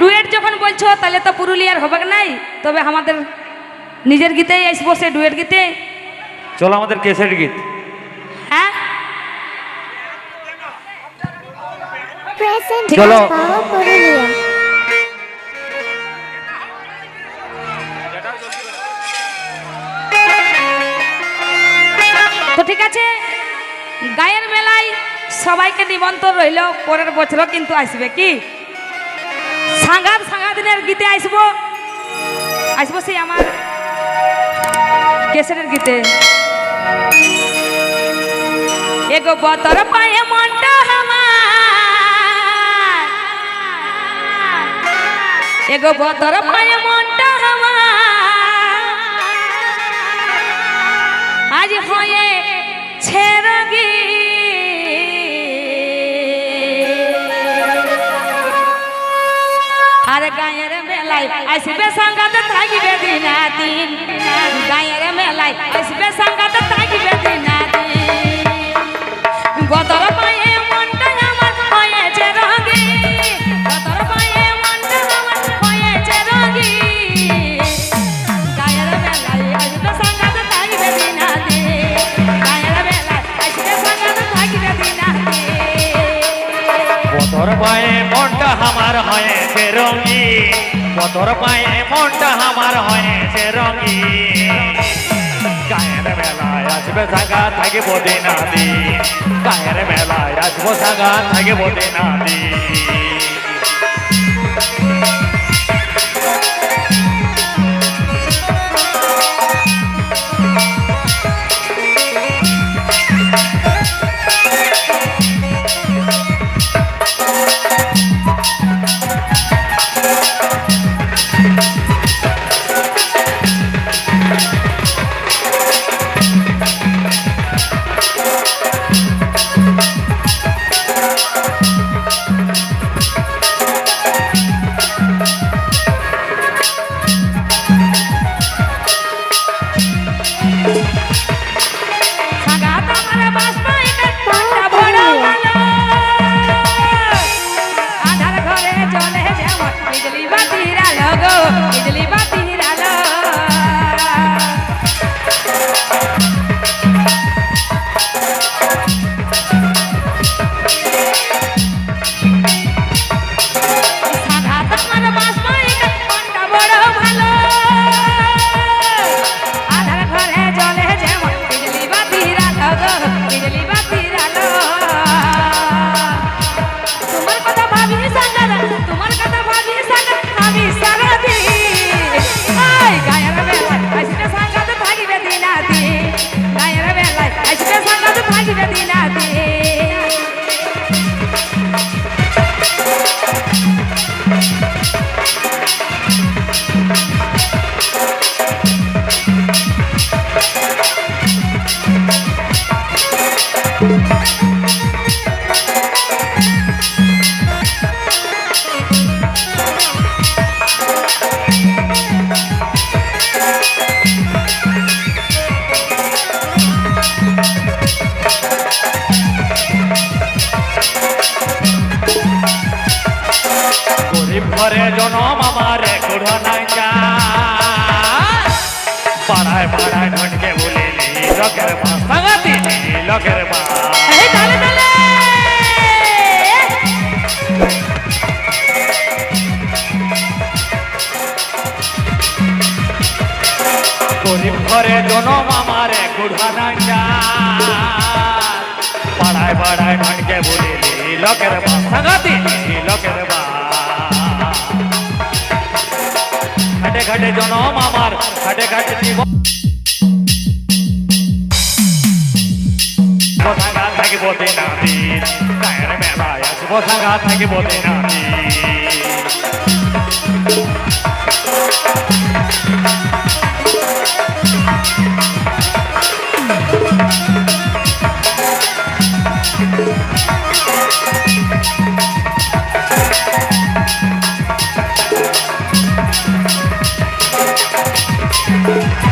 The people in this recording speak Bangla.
ডুয়েট যখন বলছো তাহলে তো পুরুলিয়ার হবে নাই? তবে আমাদের নিজের গীতেই আসব সে ডুয়েট গীতে। চলো আমাদের কেসের গীত। হ্যাঁ? চলো। তো ঠিক আছে গায়ের মেলায় সবাইকে নিমন্ত্রণ রইল পরের বছরও কিন্তু আসবে কি? সাঙ্গাত সাঙ্গাদিনের গীতে আসব আসব সেই আমার কেসরের গীতে। এগো বতর পায়ে মনটা আমার এগো বতর পায়ে মনটা আমার আজ হয়ে ছেড়গি আর গায়ের মেলায় আসবে সঙ্গাতে থাকবে দিনা দিন গায়ের মেলায় আসবে সঙ্গাতে থাকবে দিনা দিন বদর পায়ে মনটা আমার হয়েছে রঙি বদর পায়ে মনটা আমার হয়েছে রঙি গায়ের বেলায় আসবে সঙ্গাতে থাকবে দিনা দিন গায়ের বেলায় আসবে সঙ্গাতে থাকবে দিনা দিন পতর পায়ে মনটা আমার হয়েছে রঙি পতর পায়ে মনটা আমার হয়েছে রঙি গায়ের মেলায় আসবে সাগা থাকিব দিনাদি। গায়ের মেলায় আসব সাগা থাকে বোধে না সাগাত ঘরে আমার কুড়ো নাই যা পাড়ায় পাড়ায় ঢনকে বলিলি লোকের মা সাগাতি লোকের মা ঘাটে ঘাটে জনম আমার, ঘাটে ঘাটে জীবন। বসাঙ্গা থাকিব দিনাদি গায়ের মেলায় আসব। সাঙ্গা থাকিব দিনাদি Thank